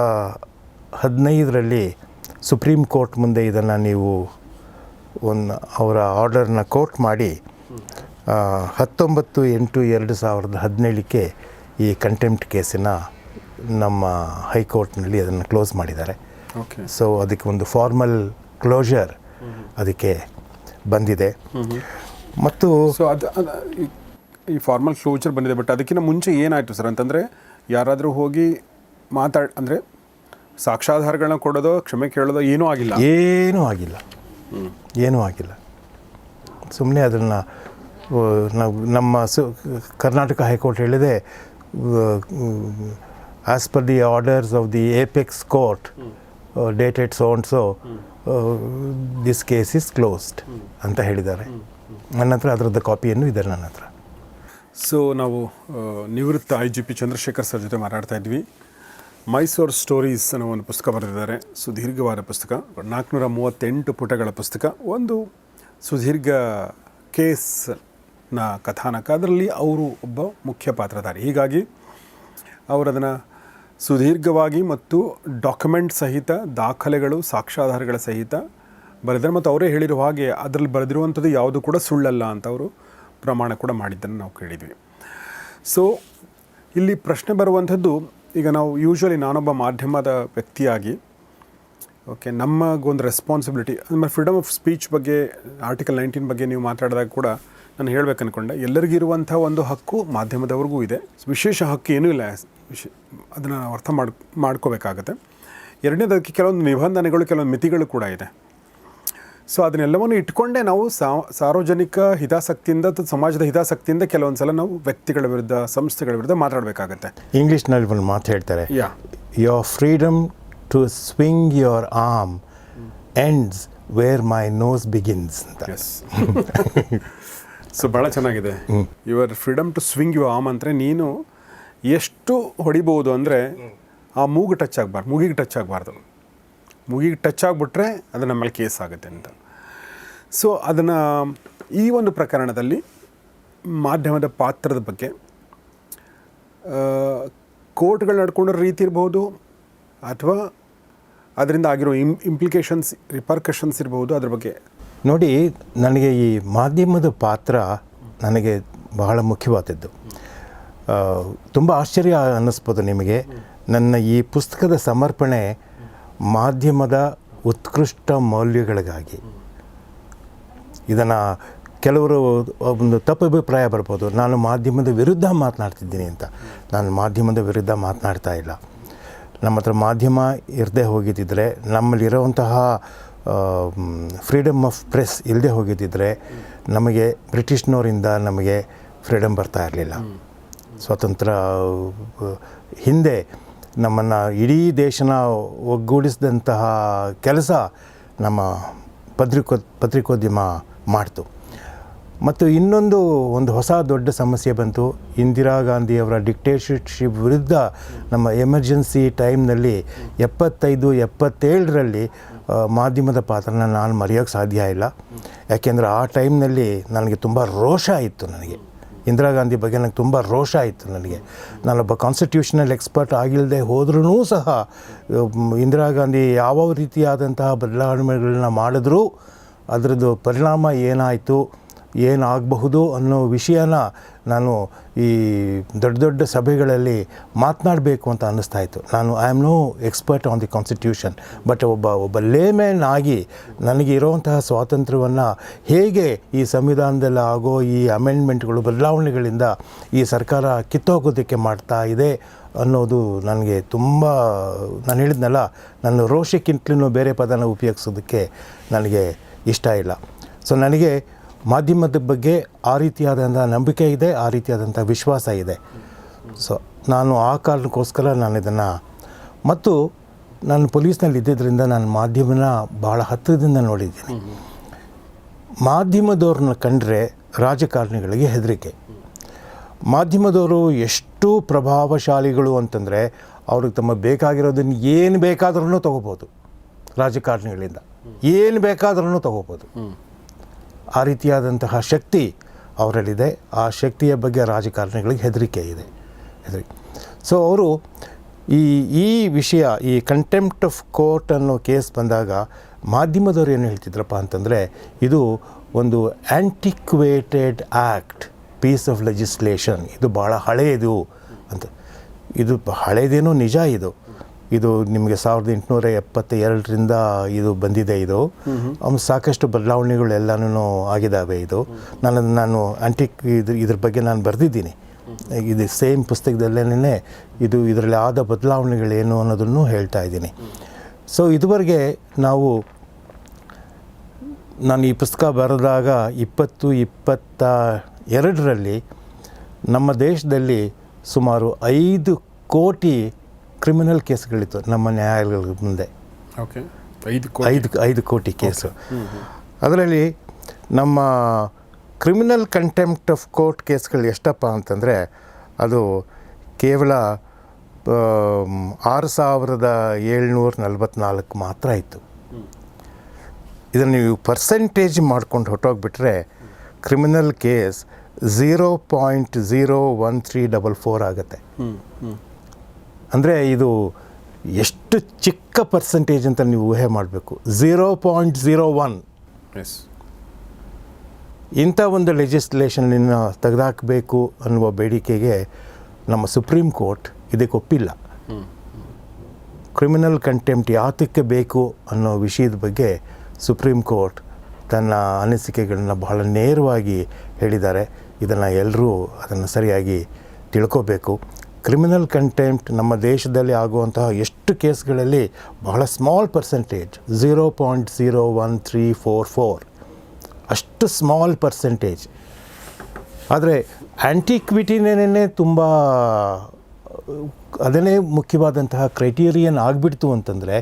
ಹದಿನೈದರಲ್ಲಿ ಸುಪ್ರೀಂ ಕೋರ್ಟ್ ಮುಂದೆ ಇದನ್ನು ನೀವು ಒಂದು ಅವರ ಆರ್ಡರ್ನ ಕೋರ್ಟ್ ಮಾಡಿ ಹತ್ತೊಂಬತ್ತು ಎಂಟು ಎರಡು ಸಾವಿರದ ಹದಿನೇಳಕ್ಕೆ ಈ ಕಂಟೆಂಪ್ಟ್ ಕೇಸಿನ ನಮ್ಮ ಹೈಕೋರ್ಟ್ನಲ್ಲಿ ಅದನ್ನು ಕ್ಲೋಸ್ ಮಾಡಿದ್ದಾರೆ. ಸೊ ಅದಕ್ಕೆ ಒಂದು ಫಾರ್ಮಲ್ ಕ್ಲೋಜರ್ ಅದಕ್ಕೆ ಬಂದಿದೆ. ಮತ್ತು ಸೊ ಅದು ಈ- ಫಾರ್ಮಲ್ ಕ್ಲೋಜರ್ ಬಂದಿದೆ ಬಟ್ ಅದಕ್ಕಿಂತ ಮುಂಚೆ ಏನಾಯಿತು ಸರ್ ಅಂತಂದರೆ ಯಾರಾದರೂ ಹೋಗಿ ಮಾತಾಡ್ ಅಂದರೆ ಸಾಕ್ಷಾಧಾರಗಳನ್ನ ಕೊಡೋದು ಕ್ಷಮೆ ಕೇಳೋದು ಏನೂ ಆಗಿಲ್ಲ. ಏನೂ ಆಗಿಲ್ಲ. ಏನೂ ಆಗಿಲ್ಲ. ಸುಮ್ಮನೆ ಅದನ್ನು ನಾವು ನಮ್ಮ ಸು ಕರ್ನಾಟಕ ಹೈಕೋರ್ಟ್ ಹೇಳಿದೆ as per the orders of the apex court dated so this case is closed ಅಂತ ಹೇಳಿದ್ದಾರೆ. ನನ್ನ ಹತ್ರ ಅದರದ್ದು ಕಾಪಿಯನ್ನು ಇದೆ ನನ್ನ ಹತ್ರ. ಸೊ ನಾವು ನಿವೃತ್ತ I G P Chandrashekar sir ಜೊತೆ ಮಾತಾಡ್ತಾ ಇದ್ವಿ. ಮೈಸೂರು ಸ್ಟೋರೀಸ್ ಅನ್ನೋ ಒಂದು ಪುಸ್ತಕ ಬರೆದಿದ್ದಾರೆ. ಸುದೀರ್ಘವಾದ ಪುಸ್ತಕ. ನಾಲ್ಕುನೂರ ಮೂವತ್ತೆಂಟು ಪುಟಗಳ ಪುಸ್ತಕ. ಒಂದು ಸುದೀರ್ಘ ಕೇಸ್ನ ಕಥಾನಕ. ಅದರಲ್ಲಿ ಅವರು ಒಬ್ಬ ಮುಖ್ಯ ಪಾತ್ರಧಾರಿ. ಹೀಗಾಗಿ, ಅವರದನ್ನು ಸುದೀರ್ಘವಾಗಿ ಮತ್ತು ಡಾಕ್ಯುಮೆಂಟ್ ಸಹಿತ ದಾಖಲೆಗಳು, ಸಾಕ್ಷ್ಯಾಧಾರಗಳ ಸಹಿತ ಬರೆದಿದ್ದಾರೆ ಮತ್ತು ಅವರೇ ಹೇಳಿರುವ ಹಾಗೆ ಅದರಲ್ಲಿ ಬರೆದಿರುವಂಥದ್ದು ಯಾವುದು ಕೂಡ ಸುಳ್ಳಲ್ಲ ಅಂತ ಅವರು ಪ್ರಮಾಣ ಕೂಡ ಮಾಡಿದ್ದನ್ನು ನಾವು ಕೇಳಿದ್ವಿ. ಸೊ ಇಲ್ಲಿ ಪ್ರಶ್ನೆ ಬರುವಂಥದ್ದು, ಈಗ ನಾವು ಯೂಶ್ವಲಿ ನಾನೊಬ್ಬ ಮಾಧ್ಯಮದ ವ್ಯಕ್ತಿಯಾಗಿ ಓಕೆ ನಮಗೊಂದು ರೆಸ್ಪಾನ್ಸಿಬಿಲಿಟಿ ನಮ್ಮ ಫ್ರೀಡಮ್ ಆಫ್ ಸ್ಪೀಚ್ ಬಗ್ಗೆ ಆರ್ಟಿಕಲ್ ನೈನ್ಟೀನ್ ಬಗ್ಗೆ ನೀವು ಮಾತಾಡಿದಾಗ ಕೂಡ ನಾನು ಹೇಳ್ಬೇಕು ಅನ್ಕೊಂಡೆ ಎಲ್ಲರಿಗಿರುವಂಥ ಒಂದು ಹಕ್ಕು ಮಾಧ್ಯಮದವ್ರಿಗೂ ಇದೆ. ವಿಶೇಷ ಹಕ್ಕು ಏನೂ ಇಲ್ಲ. ವಿಶೇ ಅದನ್ನು ನಾವು ಅರ್ಥ ಮಾಡ್ ಮಾಡ್ಕೋಬೇಕಾಗತ್ತೆ. ಎರಡನೇದಕ್ಕೆ ಕೆಲವೊಂದು ನಿಬಂಧನೆಗಳು ಕೆಲವೊಂದು ಮಿತಿಗಳು ಕೂಡ ಇದೆ. ಸೊ ಅದನ್ನೆಲ್ಲವನ್ನು ಇಟ್ಕೊಂಡೇ ನಾವು ಸಾರ್ವಜನಿಕ ಹಿತಾಸಕ್ತಿಯಿಂದ ಅಥವಾ ಸಮಾಜದ ಹಿತಾಸಕ್ತಿಯಿಂದ ಕೆಲವೊಂದು ಸಲ ನಾವು ವ್ಯಕ್ತಿಗಳ ವಿರುದ್ಧ ಸಂಸ್ಥೆಗಳ ವಿರುದ್ಧ ಮಾತಾಡಬೇಕಾಗತ್ತೆ. ಇಂಗ್ಲೀಷ್ನಲ್ಲಿ ಒಂದು ಮಾತು ಹೇಳ್ತಾರೆ. Yeah your freedom to swing your arm ends where my nose begins ಅಂತ. ಸೊ ಭಾಳ ಚೆನ್ನಾಗಿದೆ. Your freedom to swing you arm ಅಂದರೆ ನೀನು ಎಷ್ಟು ಹೊಡಿಬೋದು ಅಂದರೆ ಆ ಮೂಗು ಟಚ್ ಆಗಬಾರ್ದು, ಮೂಗಿಗೆ ಟಚ್ ಆಗಬಾರ್ದು. ಮೂಗಿಗೆ ಟಚ್ ಆಗಿಬಿಟ್ರೆ ಅದು ನಮ್ಮಲ್ಲಿ ಕೇಸ್ ಆಗುತ್ತೆ ಅಂತ. ಸೊ ಅದನ್ನು ಈ ಒಂದು ಪ್ರಕರಣದಲ್ಲಿ ಮಾಧ್ಯಮದ ಪಾತ್ರದ ಬಗ್ಗೆ ಕೋರ್ಟ್ಗಳು ನಡ್ಕೊಂಡಿರೋ ರೀತಿ ಇರ್ಬೋದು, ಅಥವಾ ಅದರಿಂದ ಆಗಿರೋ ಇಂ ಇಂಪ್ಲಿಕೇಶನ್ಸ್ ರಿಪರ್ಕಷನ್ಸ್ ಇರ್ಬೋದು, ಅದ್ರ ಬಗ್ಗೆ. ನೋಡಿ, ನನಗೆ ಈ ಮಾಧ್ಯಮದ ಪಾತ್ರ ನನಗೆ ಬಹಳ ಮುಖ್ಯವಾದದ್ದು. ತುಂಬ ಆಶ್ಚರ್ಯ ಅನ್ನಿಸ್ಬೋದು ನಿಮಗೆ. ನನ್ನ ಈ ಪುಸ್ತಕದ ಸಮರ್ಪಣೆ ಮಾಧ್ಯಮದ ಉತ್ಕೃಷ್ಟ ಮೌಲ್ಯಗಳಿಗಾಗಿ. ಇದನ್ನು ಕೆಲವರು ಒಂದು ತಪ್ಪು ಅಭಿಪ್ರಾಯ ಬರ್ಬೋದು. ನಾನು ಮಾಧ್ಯಮದ ವಿರುದ್ಧ ಮಾತನಾಡ್ತಿದ್ದೀನಿ ಅಂತ. ನಾನು ಮಾಧ್ಯಮದ ವಿರುದ್ಧ ಮಾತನಾಡ್ತಾ ಇಲ್ಲ. ನಮ್ಮ ಹತ್ರ ಮಾಧ್ಯಮ ಇರದೇ ಹೋಗಿದ್ದಿದ್ರೆ, ನಮ್ಮಲ್ಲಿರುವಂತಹ ಫ್ರೀಡಮ್ ಆಫ್ ಪ್ರೆಸ್ ಇಲ್ಲದೆ ಹೋಗಿದ್ದಿದ್ರೆ, ನಮಗೆ ಬ್ರಿಟಿಷ್ನವರಿಂದ ನಮಗೆ ಫ್ರೀಡಮ್ ಬರ್ತಾ ಇರಲಿಲ್ಲ. ಸ್ವಾತಂತ್ರ್ಯ ಹಿಂದೆ ನಮ್ಮನ್ನು ಇಡೀ ದೇಶನ ಒಗ್ಗೂಡಿಸಿದಂತಹ ಕೆಲಸ ನಮ್ಮ ಪತ್ರಿಕೋ, ಪತ್ರಿಕೋದ್ಯಮ ಮಾಡ್ತು. ಮತ್ತು ಇನ್ನೊಂದು ಒಂದು ಹೊಸ ದೊಡ್ಡ ಸಮಸ್ಯೆ ಬಂತು. ಇಂದಿರಾ ಗಾಂಧಿಯವರ ಡಿಕ್ಟೇಟರ್ಶಿಪ್ ವಿರುದ್ಧ ನಮ್ಮ ಎಮರ್ಜೆನ್ಸಿ ಟೈಮ್ನಲ್ಲಿ ಎಪ್ಪತ್ತೈದು, ಎಪ್ಪತ್ತೇಳರಲ್ಲಿ ಮಾಧ್ಯಮದ ಪಾತ್ರನ ನಾನು ಮರೆಯೋಕ್ಕೆ ಸಾಧ್ಯ ಇಲ್ಲ. ಯಾಕೆಂದರೆ ಆ ಟೈಮ್ನಲ್ಲಿ ನನಗೆ ತುಂಬ ರೋಷ ಇತ್ತು ನನಗೆ. ಇಂದಿರಾ ಗಾಂಧಿ ಬಗ್ಗೆ ನನಗೆ ತುಂಬ ರೋಷ ಇತ್ತು ನನಗೆ. ನಾನೊಬ್ಬ ಕಾನ್ಸ್ಟಿಟ್ಯೂಷನಲ್ ಎಕ್ಸ್ಪರ್ಟ್ ಆಗಿಲ್ಲದೆ ಹೋದ್ರೂ ಸಹ ಇಂದಿರಾ ಗಾಂಧಿ ಯಾವ ರೀತಿಯಾದಂತಹ ಬದಲಾವಣೆಗಳನ್ನ ಮಾಡಿದ್ರೂ ಅದರದ್ದು ಪರಿಣಾಮ ಏನಾಯಿತು ಏನಾಗಬಹುದು ಅನ್ನೋ ವಿಷಯನ ನಾನು ಈ ದೊಡ್ಡ ದೊಡ್ಡ ಸಭೆಗಳಲ್ಲಿ ಮಾತನಾಡಬೇಕು ಅಂತ ಅನ್ನಿಸ್ತಾ ಇತ್ತು. ನಾನು I am no expert on the constitution but ಒಬ್ಬ ಒಬ್ಬ ಲೇಮ್ಯಾನ್ ಆಗಿ ನನಗೆ ಇರುವಂತಹ ಸ್ವಾತಂತ್ರ್ಯವನ್ನು ಹೇಗೆ ಈ ಸಂವಿಧಾನದಲ್ಲಿ ಆಗೋ ಈ ಅಮೆಂಡ್ಮೆಂಟ್ಗಳು ಬದಲಾವಣೆಗಳಿಂದ ಈ ಸರ್ಕಾರ ಕಿತ್ತೋಗೋದಕ್ಕೆ ಮಾಡ್ತಾ ಇದೆ ಅನ್ನೋದು ನನಗೆ ತುಂಬ, ನಾನು ಹೇಳಿದ್ನಲ್ಲ, ನನ್ನ ರೋಷಕ್ಕಿಂತಲೂ ಬೇರೆ ಪದನ ಉಪಯೋಗಿಸೋದಕ್ಕೆ ನನಗೆ ಇಷ್ಟ ಇಲ್ಲ. ಸೊ ನನಗೆ ಮಾಧ್ಯಮದ ಬಗ್ಗೆ ಆ ರೀತಿಯಾದಂಥ ನಂಬಿಕೆ ಇದೆ, ಆ ರೀತಿಯಾದಂಥ ವಿಶ್ವಾಸ ಇದೆ. ಸೊ ನಾನು ಆ ಕಾರಣಕ್ಕೋಸ್ಕರ ನಾನು ಇದನ್ನು ಮತ್ತು ನಾನು ಪೊಲೀಸ್ನಲ್ಲಿ ಇದ್ದಿದ್ದರಿಂದ ನಾನು ಮಾಧ್ಯಮನ ಭಾಳ ಹತ್ತಿರದಿಂದ ನೋಡಿದ್ದೀನಿ. ಮಾಧ್ಯಮದವ್ರನ್ನ ಕಂಡ್ರೆ ರಾಜಕಾರಣಿಗಳಿಗೆ ಹೆದರಿಕೆ. ಮಾಧ್ಯಮದವರು ಎಷ್ಟು ಪ್ರಭಾವಶಾಲಿಗಳು ಅಂತಂದರೆ ಅವ್ರಿಗೆ ತಮ್ಮ ಬೇಕಾಗಿರೋದನ್ನು ಏನು ಬೇಕಾದ್ರೂ ತೊಗೋಬೋದು ರಾಜಕಾರಣಿಗಳಿಂದ. ಏನು ಬೇಕಾದ್ರೂ ತೊಗೋಬೋದು. ಆ ರೀತಿಯಾದಂತಹ ಶಕ್ತಿ ಅವರಲ್ಲಿದೆ. ಆ ಶಕ್ತಿಯ ಬಗ್ಗೆ ರಾಜಕಾರಣಿಗಳಿಗೆ ಹೆದರಿಕೆ ಇದೆ. ಹೆದರಿಕೆ ಸೊ ಅವರು ಈ ಈ ವಿಷಯ, ಈ ಕಂಟೆಂಪ್ಟ್ ಆಫ್ ಕೋರ್ಟ್ ಅನ್ನೋ ಕೇಸ್ ಬಂದಾಗ ಮಾಧ್ಯಮದವ್ರು ಏನು ಹೇಳ್ತಿದ್ರಪ್ಪ ಅಂತಂದರೆ, ಇದು ಒಂದು antiquated act piece of legislation ಇದು ಭಾಳ ಹಳೆಯದು ಅಂತ. ಇದು ಹಳೆಯದೇನೋ ನಿಜ ಇದು. ಇದು ನಿಮಗೆ ಸಾವಿರದ ಎಂಟುನೂರ ಎಪ್ಪತ್ತ ಎರಡರಿಂದ ಇದು ಬಂದಿದೆ ಇದು. ಅವ್ನು ಸಾಕಷ್ಟು ಬದಲಾವಣೆಗಳೆಲ್ಲನೂ ಆಗಿದ್ದಾವೆ ಇದು. ನಾನು ನಾನು ಆಂಟಿಕ್ ಇದ್ರ ಇದ್ರ ಬಗ್ಗೆ ನಾನು ಬರೆದಿದ್ದೀನಿ. ಇದು ಸೇಮ್ ಪುಸ್ತಕದಲ್ಲೇನೆ ಇದು ಇದರಲ್ಲಿ ಆದ ಬದಲಾವಣೆಗಳೇನು ಅನ್ನೋದನ್ನು ಹೇಳ್ತಾ ಇದ್ದೀನಿ. ಸೊ ಇದುವರೆಗೆ ನಾವು ನಾನು ಈ ಪುಸ್ತಕ ಬರೆದಾಗ ಇಪ್ಪತ್ತು, ಇಪ್ಪತ್ತ ಎರಡರಲ್ಲಿ ನಮ್ಮ ದೇಶದಲ್ಲಿ ಸುಮಾರು ಐದು ಕೋಟಿ ಕ್ರಿಮಿನಲ್ ಕೇಸ್ಗಳಿತ್ತು ನಮ್ಮ ನ್ಯಾಯಾಲಯಗಳ ಮುಂದೆ. ಓಕೆ. ಐದು ಐದು ಐದು ಕೋಟಿ ಕೇಸು. ಅದರಲ್ಲಿ ನಮ್ಮ ಕ್ರಿಮಿನಲ್ ಕಂಟೆಂಪ್ಟ್ ಆಫ್ ಕೋರ್ಟ್ ಕೇಸ್ಗಳು ಎಷ್ಟಪ್ಪ ಅಂತಂದರೆ ಅದು ಕೇವಲ ಆರು ಸಾವಿರದ ಏಳ್ನೂರ ನಲವತ್ತ್ನಾಲ್ಕು ಮಾತ್ರ ಇತ್ತು. ಇದನ್ನು ನೀವು ಪರ್ಸೆಂಟೇಜ್ ಮಾಡ್ಕೊಂಡು ಹೊಟ್ಟೋಗ್ಬಿಟ್ರೆ criminal case zero point zero one three double four ಆಗುತ್ತೆ. ಅಂದರೆ ಇದು ಎಷ್ಟು ಚಿಕ್ಕ ಪರ್ಸೆಂಟೇಜ್ ಅಂತ ನೀವು ಊಹೆ ಮಾಡಬೇಕು. ಝೀರೋ ಪಾಯಿಂಟ್ ಝೀರೋ ಒನ್ ಎಸ್ ಇಂಥ ಒಂದು ಲೆಜಿಸ್ಲೇಷನನ್ನು ತೆಗೆದುಹಾಕಬೇಕು ಅನ್ನುವ ಬೇಡಿಕೆಗೆ ನಮ್ಮ ಸುಪ್ರೀಂ ಕೋರ್ಟ್ ಇದಕ್ಕೆ ಒಪ್ಪಿಲ್ಲ. ಕ್ರಿಮಿನಲ್ ಕಂಟೆಂಪ್ಟ್ ಯಾತಕ್ಕೆ ಬೇಕು ಅನ್ನೋ ವಿಷಯದ ಬಗ್ಗೆ ಸುಪ್ರೀಂ ಕೋರ್ಟ್ ತನ್ನ ಅನಿಸಿಕೆಗಳನ್ನ ಬಹಳ ನೇರವಾಗಿ ಹೇಳಿದ್ದಾರೆ. ಇದನ್ನು ಎಲ್ಲರೂ ಅದನ್ನು ಸರಿಯಾಗಿ ತಿಳ್ಕೋಬೇಕು. ಕ್ರಿಮಿನಲ್ ಕಂಟೆಂಪ್ಟ್ ನಮ್ಮ ದೇಶದಲ್ಲಿ ಆಗುವಂತಹ ಎಷ್ಟು ಕೇಸ್ಗಳಲ್ಲಿ ಬಹಳ small percentage zero point zero one three four four ಅಷ್ಟು ಸ್ಮಾಲ್ ಪರ್ಸೆಂಟೇಜ್ ಆದರೆ ಆ್ಯಂಟಿಕ್ವಿಟಿನೇ ತುಂಬ ಅದನ್ನೇ ಮುಖ್ಯವಾದಂತಹ ಕ್ರೈಟೀರಿಯನ್ ಆಗಿಬಿಡ್ತು ಅಂತಂದರೆ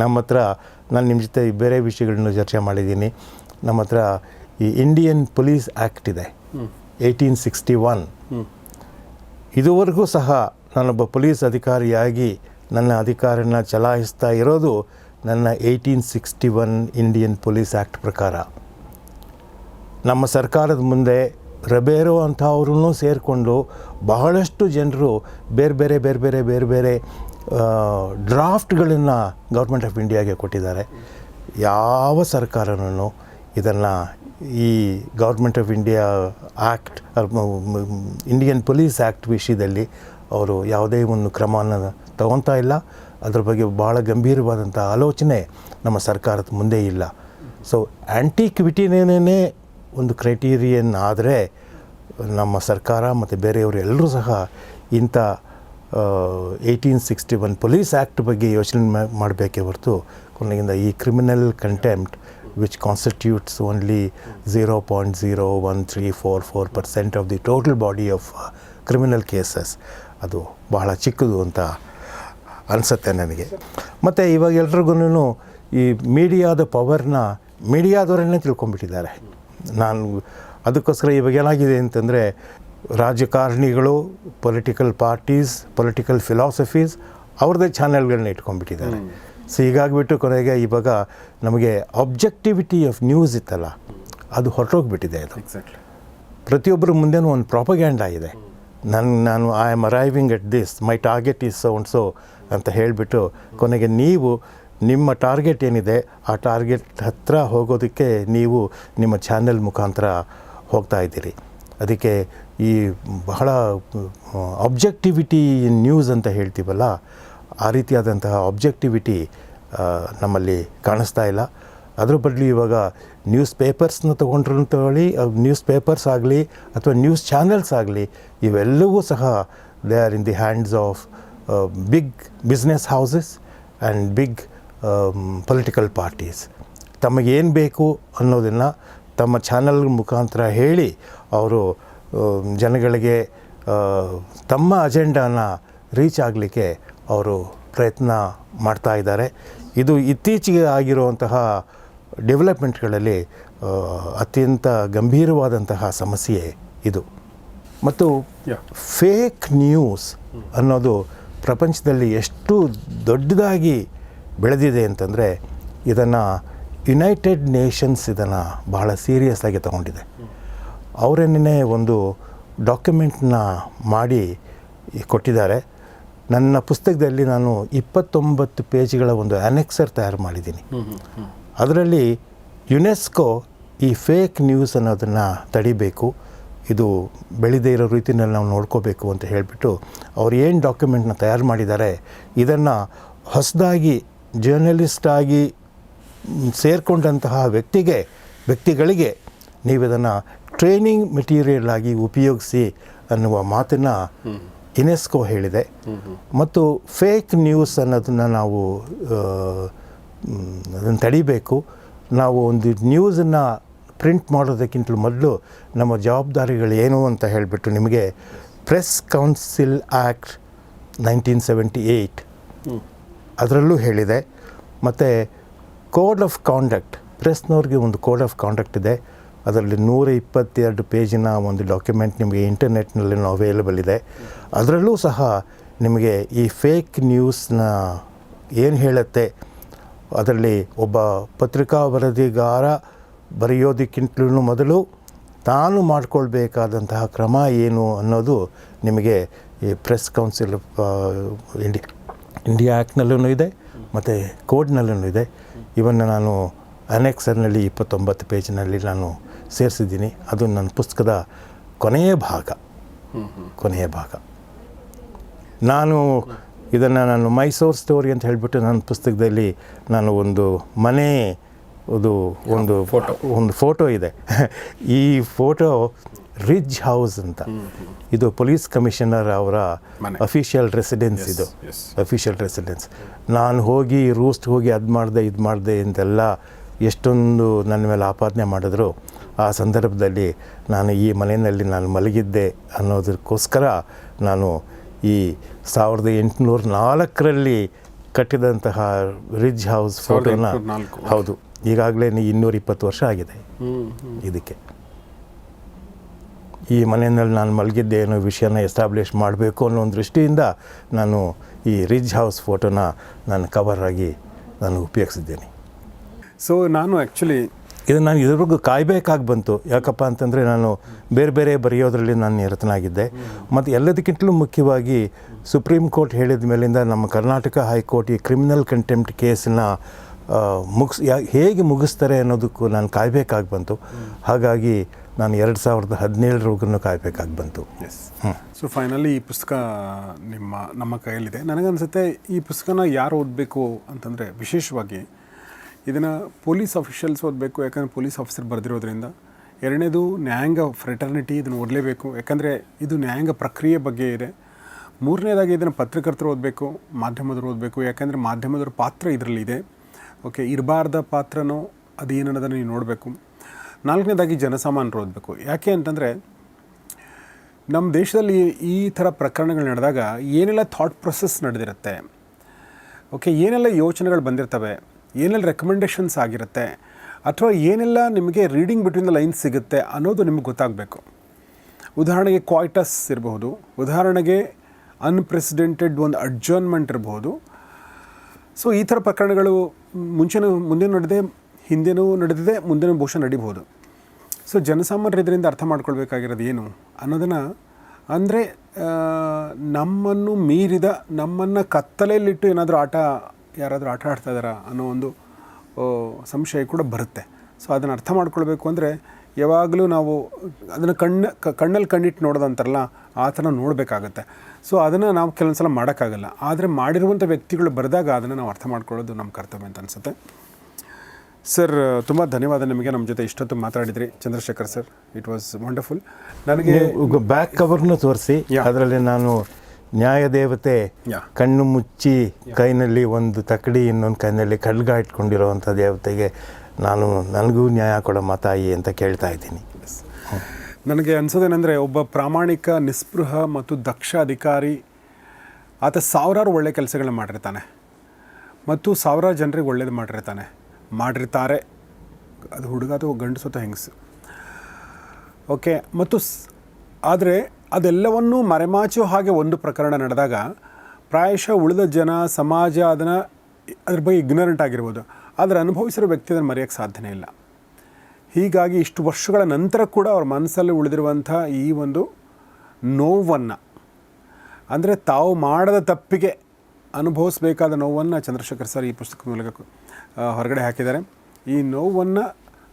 ನಮ್ಮ ಹತ್ರ ನಾನು ನಿಮ್ಮ ಜೊತೆ ಬೇರೆ ವಿಷಯಗಳನ್ನು ಚರ್ಚೆ ಮಾಡಿದ್ದೀನಿ. ನಮ್ಮ ಹತ್ರ ಈ ಇಂಡಿಯನ್ ಪೊಲೀಸ್ ಆ್ಯಕ್ಟ್ ಇದೆ. ಏಯ್ಟೀನ್ ಸಿಕ್ಸ್ಟಿ ಒನ್ ಇದುವರೆಗೂ ಸಹ ನಾನೊಬ್ಬ ಪೊಲೀಸ್ ಅಧಿಕಾರಿಯಾಗಿ ನನ್ನ ಅಧಿಕಾರನ ಚಲಾಯಿಸ್ತಾ ಇರೋದು ನನ್ನ eighteen sixty one Indian police act ಪ್ರಕಾರ. ನಮ್ಮ ಸರ್ಕಾರದ ಮುಂದೆ ರಬೇರು ಅಂಥವ್ರೂ ಸೇರಿಕೊಂಡು ಬಹಳಷ್ಟು ಜನರು ಬೇರೆ ಬೇರೆ ಬೇರೆ ಬೇರೆ ಬೇರೆ ಬೇರೆ ಡ್ರಾಫ್ಟ್ಗಳನ್ನು ಗೌರ್ಮೆಂಟ್ ಆಫ್ ಇಂಡಿಯಾಗೆ ಕೊಟ್ಟಿದ್ದಾರೆ. ಯಾವ ಸರ್ಕಾರನೂ ಇದನ್ನು ಈ government of India act Indian police act ವಿಷಯದಲ್ಲಿ ಅವರು ಯಾವುದೇ ಒಂದು ಕ್ರಮವನ್ನು ತಗೊತಾ ಇಲ್ಲ. ಅದ್ರ ಬಗ್ಗೆ ಭಾಳ ಗಂಭೀರವಾದಂಥ ಆಲೋಚನೆ ನಮ್ಮ ಸರ್ಕಾರದ ಮುಂದೆ ಇಲ್ಲ. ಸೊ ಆ್ಯಂಟಿಕ್ವಿಟಿನೇ ಒಂದು ಕ್ರೈಟೀರಿಯನ್ ಆದರೆ ನಮ್ಮ ಸರ್ಕಾರ ಮತ್ತು ಬೇರೆಯವರು ಎಲ್ಲರೂ ಸಹ ಇಂಥ eighteen sixty one police act ಬಗ್ಗೆ ಯೋಚನೆ ಮಾಡಬೇಕೇ ಹೊರತು ಕೊನೆಗಿಂದ ಈ criminal contempt three four four percent of the total body of criminal cases ಅದು ಬಹಳ ಚಿಕ್ಕದು ಅಂತ ಅನಿಸುತ್ತೆ ನನಗೆ. ಮತ್ತು ಇವಾಗ ಎಲ್ರಿಗೂ ಈ ಮೀಡಿಯಾದ ಪವರ್ನ ಮೀಡಿಯಾದವರನ್ನೇ ತಿಳ್ಕೊಂಬಿಟ್ಟಿದ್ದಾರೆ ನಾನು ಅದಕ್ಕೋಸ್ಕರ ಇವಾಗ ಏನಾಗಿದೆ ಅಂತಂದರೆ ರಾಜಕಾರಣಿಗಳು ಪೊಲಿಟಿಕಲ್ ಪಾರ್ಟೀಸ್ ಪೊಲಿಟಿಕಲ್ ಫಿಲಾಸಫೀಸ್ ಅವ್ರದ್ದೇ ಚಾನೆಲ್ಗಳನ್ನ ಇಟ್ಕೊಂಡ್ಬಿಟ್ಟಿದ್ದಾರೆ. ಸೊ ಹೀಗಾಗಿಬಿಟ್ಟು ಕೊನೆಗೆ ಇವಾಗ ನಮಗೆ ಆಬ್ಜೆಕ್ಟಿವಿಟಿ ಆಫ್ ನ್ಯೂಸ್ ಇತ್ತಲ್ಲ ಅದು ಹೊರಟೋಗ್ಬಿಟ್ಟಿದೆ ಅದು. ಎಕ್ಸಾಕ್ಟ್ಲಿ ಪ್ರತಿಯೊಬ್ಬರ ಮುಂದೆನೂ ಒಂದು ಪ್ರಾಪಗ್ಯಾಂಡ್ ಇದೆ. ನನ್ನ ನಾನು I am arriving at this my target is so so ಅಂತ ಹೇಳಿಬಿಟ್ಟು ಕೊನೆಗೆ ನೀವು ನಿಮ್ಮ ಟಾರ್ಗೆಟ್ ಏನಿದೆ ಆ ಟಾರ್ಗೆಟ್ ಹತ್ರ ಹೋಗೋದಕ್ಕೆ ನೀವು ನಿಮ್ಮ ಚಾನೆಲ್ ಮುಖಾಂತರ ಹೋಗ್ತಾ ಇದ್ದೀರಿ. ಅದಕ್ಕೆ ಈ ಬಹಳ ಆಬ್ಜೆಕ್ಟಿವಿಟಿ ನ್ಯೂಸ್ ಅಂತ ಹೇಳ್ತೀವಲ್ಲ ಆ ರೀತಿಯಾದಂತಹ ಆಬ್ಜೆಕ್ಟಿವಿಟಿ ನಮ್ಮಲ್ಲಿ ಕಾಣಿಸ್ತಾ ಇಲ್ಲ. ಅದರ ಬದಲು ಇವಾಗ ನ್ಯೂಸ್ ಪೇಪರ್ಸ್ನ ತೊಗೊಂಡ್ರು ತಗೊಳ್ಳಿ ನ್ಯೂಸ್ ಪೇಪರ್ಸ್ ಆಗಲಿ ಅಥವಾ ನ್ಯೂಸ್ ಚಾನೆಲ್ಸ್ ಆಗಲಿ, ಇವೆಲ್ಲವೂ ಸಹ they are in the hands of big business houses and big political parties ತಮಗೇನು ಬೇಕು ಅನ್ನೋದನ್ನು ತಮ್ಮ ಚಾನಲ್ ಮುಖಾಂತರ ಹೇಳಿ ಅವರು ಜನಗಳಿಗೆ ತಮ್ಮ ಅಜೆಂಡಾನ ರೀಚ್ ಆಗಲಿಕ್ಕೆ ಅವರು ಪ್ರಯತ್ನ ಮಾಡ್ತಾ ಇದ್ದಾರೆ. ಇದು ಇತ್ತೀಚೆಗೆ ಆಗಿರುವಂತಹ ಡೆವಲಪ್ಮೆಂಟ್ಗಳಲ್ಲಿ ಅತ್ಯಂತ ಗಂಭೀರವಾದಂತಹ ಸಮಸ್ಯೆ ಇದು. ಮತ್ತು ಫೇಕ್ ನ್ಯೂಸ್ ಅನ್ನೋದು ಪ್ರಪಂಚದಲ್ಲಿ ಎಷ್ಟು ದೊಡ್ಡದಾಗಿ ಬೆಳೆದಿದೆ ಅಂತಂದರೆ ಇದನ್ನು ಯುನೈಟೆಡ್ ನೇಷನ್ಸ್ ಇದನ್ನು ಬಹಳ ಸೀರಿಯಸ್ ಆಗಿ ತಗೊಂಡಿದೆ. ಅವರೇನೇ ಒಂದು ಡಾಕ್ಯುಮೆಂಟ್ನ ಮಾಡಿ ಕೊಟ್ಟಿದ್ದಾರೆ. ನನ್ನ ಪುಸ್ತಕದಲ್ಲಿ ನಾನು ಇಪ್ಪತ್ತೊಂಬತ್ತು ಪೇಜ್ಗಳ ಒಂದು ಅನೆಕ್ಸರ್ ತಯಾರು ಮಾಡಿದ್ದೀನಿ. ಅದರಲ್ಲಿ ಯುನೆಸ್ಕೋ ಈ ಫೇಕ್ ನ್ಯೂಸ್ ಅನ್ನೋದನ್ನು ತಡಿಬೇಕು ಇದು ಬೆಳೆದೇ ಇರೋ ರೀತಿಯಲ್ಲಿ ನಾವು ನೋಡ್ಕೋಬೇಕು ಅಂತ ಹೇಳಿಬಿಟ್ಟು ಅವ್ರು ಏನು ಡಾಕ್ಯುಮೆಂಟ್ನ ತಯಾರು ಮಾಡಿದ್ದಾರೆ ಇದನ್ನು ಹೊಸದಾಗಿ ಜರ್ನಲಿಸ್ಟ್ ಆಗಿ ಮ್, ಸೇರಿಕೊಂಡಂತಹ ವ್ಯಕ್ತಿಗೆ ವ್ಯಕ್ತಿಗಳಿಗೆ ನೀವು ಇದನ್ನು ಟ್ರೈನಿಂಗ್ ಮೆಟೀರಿಯಲ್ ಆಗಿ ಉಪಯೋಗಿಸಿ ಅನ್ನುವ ಮಾತನ್ನು ಯುನೆಸ್ಕೋ ಹೇಳಿದೆ. ಮತ್ತು ಫೇಕ್ ನ್ಯೂಸ್ ಅನ್ನೋದನ್ನು ನಾವು ಅದನ್ನು ತಡಿಬೇಕು. ನಾವು ಒಂದು ನ್ಯೂಸನ್ನು ಪ್ರಿಂಟ್ ಮಾಡೋದಕ್ಕಿಂತಲೂ ಮೊದಲು ನಮ್ಮ ಜವಾಬ್ದಾರಿಗಳು ಏನು ಅಂತ ಹೇಳಿಬಿಟ್ಟು ನಿಮಗೆ press council act nineteen seventy eight ಅದರಲ್ಲೂ ಹೇಳಿದೆ. ಮತ್ತು ಕೋಡ್ ಆಫ್ ಕಾಂಡಕ್ಟ್, ಪ್ರೆಸ್ನವ್ರಿಗೆ ಒಂದು ಕೋಡ್ ಆಫ್ ಕಾಂಡಕ್ಟ್ ಇದೆ. ಅದರಲ್ಲಿ ನೂರ ಇಪ್ಪತ್ತೆರಡು ಪೇಜಿನ ಒಂದು ಡಾಕ್ಯುಮೆಂಟ್ ನಿಮಗೆ ಇಂಟರ್ನೆಟ್ನಲ್ಲಿ ಅವೈಲೇಬಲ್ ಇದೆ. ಅದರಲ್ಲೂ ಸಹ ನಿಮಗೆ ಈ ಫೇಕ್ ನ್ಯೂಸ್ನ ಏನು ಹೇಳುತ್ತೆ, ಅದರಲ್ಲಿ ಒಬ್ಬ ಪತ್ರಿಕಾ ವರದಿಗಾರ ಬರೆಯೋದಕ್ಕಿಂತಲೂ ಮೊದಲು ತಾನು ಮಾಡಿಕೊಳ್ಬೇಕಾದಂತಹ ಕ್ರಮ ಏನು ಅನ್ನೋದು ನಿಮಗೆ ಈ ಪ್ರೆಸ್ ಕೌನ್ಸಿಲ್ ಇಂಡಿ ಇಂಡಿಯಾ ಆ್ಯಕ್ಟ್ನಲ್ಲೂ ಇದೆ, ಮತ್ತು ಕೋಡ್ನಲ್ಲೂ ಇದೆ. ಇವನ್ನು ನಾನು ಅನೆಕ್ಸರ್ನಲ್ಲಿ ಇಪ್ಪತ್ತೊಂಬತ್ತು ಪೇಜ್ನಲ್ಲಿ ನಾನು ಸೇರಿಸಿದ್ದೀನಿ. ಅದು ನನ್ನ ಪುಸ್ತಕದ ಕೊನೆಯ ಭಾಗ. ಕೊನೆಯ ಭಾಗ. ನಾನು ಇದನ್ನು ನಾನು ಮೈಸೂರು ಸ್ಟೋರಿ ಅಂತ ಹೇಳಿಬಿಟ್ಟು ನನ್ನ ಪುಸ್ತಕದಲ್ಲಿ ನಾನು ಒಂದು ಮನೆ ಅದು ಒಂದು ಫೋಟೋ? ಒಂದು ಫೋಟೋ ಇದೆ. ಈ ಫೋಟೋ ರಿಜ್ ಹೌಸ್ ಅಂತ. ಇದು ಪೊಲೀಸ್ ಕಮಿಷನರ್ ಅವರ. ಅಫಿಷಿಯಲ್ ರೆಸಿಡೆನ್ಸ್ ಇದು. Official residence. ನಾನು ಹೋಗಿ ರೂಸ್ಟ್ ಹೋಗಿ ಅದು ಮಾಡಿದೆ ಇದು ಮಾಡಿದೆ ಅಂತೆಲ್ಲ ಎಷ್ಟೊಂದು ನನ್ನ ಮೇಲೆ ಆಪಾದನೆ ಮಾಡಿದ್ರು ಆ ಸಂದರ್ಭದಲ್ಲಿ ನಾನು ಈ ಮನೆಯಲ್ಲಿ ನಾನು ಮಲಗಿದ್ದೆ ಅನ್ನೋದಕ್ಕೋಸ್ಕರ ನಾನು ಈ ಸಾವಿರದ ಎಂಟುನೂರ ನಾಲ್ಕರಲ್ಲಿ ಕಟ್ಟಿದಂತಹ ರಿಜ್ ಹೌಸ್ ಫೋಟೋನ ಹೌದು ಈಗಾಗಲೇ ಇನ್ನೂರ ಇಪ್ಪತ್ತು ವರ್ಷ ಆಗಿದೆ. ಇದಕ್ಕೆ. ಈ ಮನೆಯಲ್ಲಿ ನಾನು ಮಲಗಿದ್ದೆ ಅನ್ನೋ ವಿಷಯನ ಎಸ್ಟಾಬ್ಲಿಷ್ ಮಾಡಬೇಕು ಅನ್ನೋ ಒಂದು ದೃಷ್ಟಿಯಿಂದ ನಾನು ಈ ರಿಜ್ ಹೌಸ್ ಫೋಟೋನ ನಾನು ಕವರ್ ಆಗಿ ನಾನು ಉಪಯೋಗಿಸಿದ್ದೇನೆ. ಸೊ ನಾನು ಆ್ಯಕ್ಚುಲಿ ಇದು ನಾನು ಇದ್ರಿಗೂ ಕಾಯಬೇಕಾಗಿ ಬಂತು. ಯಾಕಪ್ಪ ಅಂತಂದರೆ ನಾನು ಬೇರೆ ಬೇರೆ ಬರೆಯೋದ್ರಲ್ಲಿ ನಾನು ನಿರತನಾಗಿದ್ದೆ. ಮತ್ತು ಎಲ್ಲದಕ್ಕಿಂತಲೂ ಮುಖ್ಯವಾಗಿ ಸುಪ್ರೀಂ ಕೋರ್ಟ್ ಹೇಳಿದ ಮೇಲಿಂದ ನಮ್ಮ ಕರ್ನಾಟಕ ಹೈಕೋರ್ಟ್ ಈ ಕ್ರಿಮಿನಲ್ ಕಂಟೆಂಪ್ಟ್ ಕೇಸನ್ನ ಮುಗಿಸ್ ಯಾ ಹೇಗೆ ಮುಗಿಸ್ತಾರೆ ಅನ್ನೋದಕ್ಕೂ ನಾನು ಕಾಯಬೇಕಾಗಿ ಬಂತು. ಹಾಗಾಗಿ ನಾನು ಎರಡು ಸಾವಿರದ ಹದಿನೇಳರವರೆಗೂ ಕಾಯಬೇಕಾಗಿ ಬಂತು. ಎಸ್ ಸೊ ಫೈನಲಿ ಈ ಪುಸ್ತಕ ನಿಮ್ಮ ನಮ್ಮ ಕೈಯಲ್ಲಿದೆ. ನನಗನ್ಸುತ್ತೆ ಈ ಪುಸ್ತಕನ ಯಾರು ಓದಬೇಕು ಅಂತಂದರೆ ವಿಶೇಷವಾಗಿ ಇದನ್ನು ಪೊಲೀಸ್ ಅಫಿಷಿಯಲ್ಸ್ ಓದಬೇಕು, ಯಾಕಂದರೆ ಪೊಲೀಸ್ ಆಫೀಸರ್ ಬರೆದಿರೋದ್ರಿಂದ. ಎರಡನೇದು ನ್ಯಾಯಾಂಗ ಫ್ರೆಟರ್ನಿಟಿ ಇದನ್ನು ಓದಲೇಬೇಕು, ಯಾಕಂದರೆ ಇದು ನ್ಯಾಯಾಂಗ ಪ್ರಕ್ರಿಯೆ ಬಗ್ಗೆ ಇದೆ. ಮೂರನೇದಾಗಿ ಇದನ್ನು ಪತ್ರಕರ್ತರು ಓದಬೇಕು, ಮಾಧ್ಯಮದವ್ರು ಓದಬೇಕು, ಯಾಕಂದರೆ ಮಾಧ್ಯಮದವ್ರ ಪಾತ್ರ ಇದರಲ್ಲಿದೆ. ಓಕೆ, ಇರಬಾರ್ದ ಪಾತ್ರನೋ ಅದು ಏನನ್ನೋದನ್ನು ನೀವು ನೋಡಬೇಕು. ನಾಲ್ಕನೇದಾಗಿ ಜನಸಾಮಾನ್ಯರು ಓದಬೇಕು. ಯಾಕೆ ಅಂತಂದರೆ ನಮ್ಮ ದೇಶದಲ್ಲಿ ಈ ಥರ ಪ್ರಕರಣಗಳು ನಡೆದಾಗ ಏನೆಲ್ಲ ಥಾಟ್ ಪ್ರೊಸೆಸ್ ನಡೆದಿರುತ್ತೆ, ಓಕೆ, ಏನೆಲ್ಲ ಯೋಚನೆಗಳು ಬಂದಿರ್ತವೆ ಏನೆಲ್ಲ ರೆಕಮೆಂಡೇಷನ್ಸ್ ಆಗಿರುತ್ತೆ? ಅಥವಾ ಏನೆಲ್ಲ ನಿಮಗೆ ರೀಡಿಂಗ್ ಬಿಟ್ವೀನ್ ದ ಲೈನ್ಸ್ ಸಿಗುತ್ತೆ ಅನ್ನೋದು ನಿಮಗೆ ಗೊತ್ತಾಗಬೇಕು. ಉದಾಹರಣೆಗೆ ಕ್ವಾಯ್ಟಸ್ ಇರಬಹುದು. ಉದಾಹರಣೆಗೆ ಅನ್ಪ್ರೆಸಿಡೆಂಟೆಡ್ ಒಂದು ಅಡ್ಜರ್ನ್ಮೆಂಟ್ ಇರಬಹುದು. ಸೊ ಈ ಥರ ಪ್ರಕರಣಗಳು ಮುಂಚೆನೂ ಮುಂದೆನೂ ನಡೆದಿದೆ ಹಿಂದೆನೂ ನಡೆದಿದೆ, ಮುಂದೆನೂ ಬಹುಶಃ ನಡಿಬಹುದು. ಸೊ ಜನಸಾಮಾನ್ಯರು ಇದರಿಂದ ಅರ್ಥ ಮಾಡ್ಕೊಳ್ಬೇಕಾಗಿರೋದು ಏನು ಅನ್ನೋದನ್ನು, ಅಂದರೆ ನಮ್ಮನ್ನು ಮೀರಿದ, ನಮ್ಮನ್ನು ಕತ್ತಲೆಯಲ್ಲಿಟ್ಟು ಏನಾದರೂ ಆಟ ಯಾರಾದರೂ ಆಟ ಆಡ್ತಾ ಇದ್ದಾರಾ ಅನ್ನೋ ಒಂದು ಸಂಶಯ ಕೂಡ ಬರುತ್ತೆ. ಸೊ ಅದನ್ನು ಅರ್ಥ ಮಾಡ್ಕೊಳ್ಬೇಕು ಅಂದರೆ ಯಾವಾಗಲೂ ನಾವು ಅದನ್ನು ಕಣ್ಣು ಕಣ್ಣಲ್ಲಿ ಕಣ್ಣಿಟ್ಟು ನೋಡೋದಂತಾರಲ್ಲ ಆ ಥರ ನೋಡಬೇಕಾಗತ್ತೆ. ಸೊ ಅದನ್ನು ನಾವು ಕೆಲವೊಂದು ಸಲ ಮಾಡೋಕ್ಕಾಗಲ್ಲ. ಆದರೆ ಮಾಡಿರುವಂಥ ವ್ಯಕ್ತಿಗಳು ಬರೆದಾಗ ಅದನ್ನು ನಾವು ಅರ್ಥ ಮಾಡ್ಕೊಳ್ಳೋದು ನಮ್ಮ ಕರ್ತವ್ಯ ಅಂತ ಅನಿಸುತ್ತೆ. ಸರ್ ತುಂಬ ಧನ್ಯವಾದ ನಿಮಗೆ. ನಮ್ಮ ಜೊತೆ ಇಷ್ಟೊತ್ತು ಮಾತಾಡಿದ್ರಿ. Chandrashekar sir it was wonderful ನನಗೆ ಬ್ಯಾಕ್ ಕವರ್ನ ತೋರಿಸಿ. ಅದರಲ್ಲಿ ನಾನು ನ್ಯಾಯದೇವತೆ ದೇವತೆ ಕಣ್ಣು ಮುಚ್ಚಿ ಕೈನಲ್ಲಿ ಒಂದು ತಕ್ಕಡಿ ಇನ್ನೊಂದು ಕೈನಲ್ಲಿ ಖಡ್ಗ ಇಟ್ಕೊಂಡಿರೋವಂಥ ದೇವತೆಗೆ ನಾನು ನನಗೂ ನ್ಯಾಯ ಕೊಡೋ ತಾಯಿ ಅಂತ ಕೇಳ್ತಾ ಇದ್ದೀನಿ. ನನಗೆ ಅನ್ಸೋದೇನೆಂದರೆ ಒಬ್ಬ ಪ್ರಾಮಾಣಿಕ ನಿಸ್ಪೃಹ ಮತ್ತು ದಕ್ಷ ಅಧಿಕಾರಿ ಆತ ಸಾವಿರಾರು ಒಳ್ಳೆ ಕೆಲಸಗಳನ್ನ ಮಾಡಿರ್ತಾನೆ. ಮತ್ತು ಸಾವಿರಾರು ಜನರಿಗೆ ಒಳ್ಳೇದು ಮಾಡಿರ್ತಾನೆ. ಮಾಡಿರ್ತಾರೆ. ಅದು ಹುಡುಗ ಅಥವಾ ಗಂಡಸು ಅಥವಾ ಹೆಂಗಸು. ಓಕೆ ಮತ್ತು ಆದರೆ ಅದೆಲ್ಲವನ್ನೂ ಮರೆಮಾಚೋ ಹಾಗೆ ಒಂದು ಪ್ರಕರಣ ನಡೆದಾಗ ಪ್ರಾಯಶಃ ಉಳಿದ ಜನ ಸಮಾಜ ಅದನ್ನು ಅದ್ರ ಬಗ್ಗೆ ಇಗ್ನರೆಂಟ್ ಆಗಿರ್ಬೋದು. ಆದರೆ ಅನುಭವಿಸಿರೋ ವ್ಯಕ್ತಿ ಅದನ್ನು ಮರೆಯೋಕ್ಕೆ ಸಾಧ್ಯನೇ ಇಲ್ಲ. ಹೀಗಾಗಿ ಇಷ್ಟು ವರ್ಷಗಳ ನಂತರ ಕೂಡ ಅವ್ರ ಮನಸ್ಸಲ್ಲಿ ಉಳಿದಿರುವಂಥ ಈ ಒಂದು ನೋವನ್ನು, ಅಂದರೆ ತಾವು ಮಾಡದ ತಪ್ಪಿಗೆ ಅನುಭವಿಸಬೇಕಾದ ನೋವನ್ನು ಚಂದ್ರಶೇಖರ್ ಸರ್ ಈ ಪುಸ್ತಕ ಮೂಲಕ ಹೊರಗಡೆ ಹಾಕಿದ್ದಾರೆ. ಈ ನೋವನ್ನು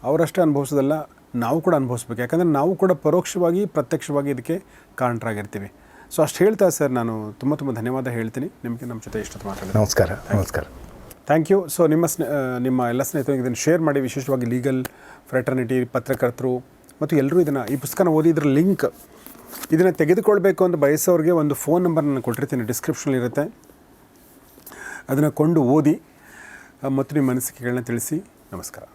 ಅವರಷ್ಟೇ ಅನುಭವಿಸೋದಲ್ಲ ನಾವು ಕೂಡ ಅನುಭವಿಸ್ಬೇಕು. ಯಾಕಂದರೆ ನಾವು ಕೂಡ ಪರೋಕ್ಷವಾಗಿ ಪ್ರತ್ಯಕ್ಷವಾಗಿ ಇದಕ್ಕೆ ಕಾರಣರಾಗಿರ್ತೀವಿ. ಸೊ ಅಷ್ಟು ಹೇಳ್ತಾ ಸರ್ ನಾನು ತುಂಬ ತುಂಬ ಧನ್ಯವಾದ ಹೇಳ್ತೀನಿ. ನಿಮಗೆ ನಮ್ಮ ಜೊತೆ ಇಷ್ಟೊತ್ತು ಮಾತಾಡೋದು ನಮಸ್ಕಾರ ನಮಸ್ಕಾರ. ಥ್ಯಾಂಕ್ ಯು ಸೊ ನಿಮ್ಮ ಸ್ನೇ ನಿಮ್ಮ ಎಲ್ಲ ಸ್ನೇಹಿತರಿಗೆ ಇದನ್ನು ಶೇರ್ ಮಾಡಿ ವಿಶೇಷವಾಗಿ ಲೀಗಲ್ ಫ್ರೆಟರ್ನಿಟಿ ಪತ್ರಕರ್ತರು ಮತ್ತು ಎಲ್ಲರೂ ಇದನ್ನು ಈ ಪುಸ್ತಕನ ಓದಿದ್ರ ಇದರ ಲಿಂಕ್ ಇದನ್ನು ತೆಗೆದುಕೊಳ್ಬೇಕು ಅಂತ ಬಯಸೋರಿಗೆ ಒಂದು ಫೋನ್ ನಂಬರ್ ನಾನು ಕೊಟ್ಟಿರ್ತೀನಿ. ಡಿಸ್ಕ್ರಿಪ್ಷನ್ ಇರುತ್ತೆ. ಅದನ್ನು ಕೊಂಡು ಓದಿ ಮತ್ತು ನಿಮ್ಮ ಅನಿಸಿಕೆಗಳನ್ನ ತಿಳಿಸಿ. ನಮಸ್ಕಾರ.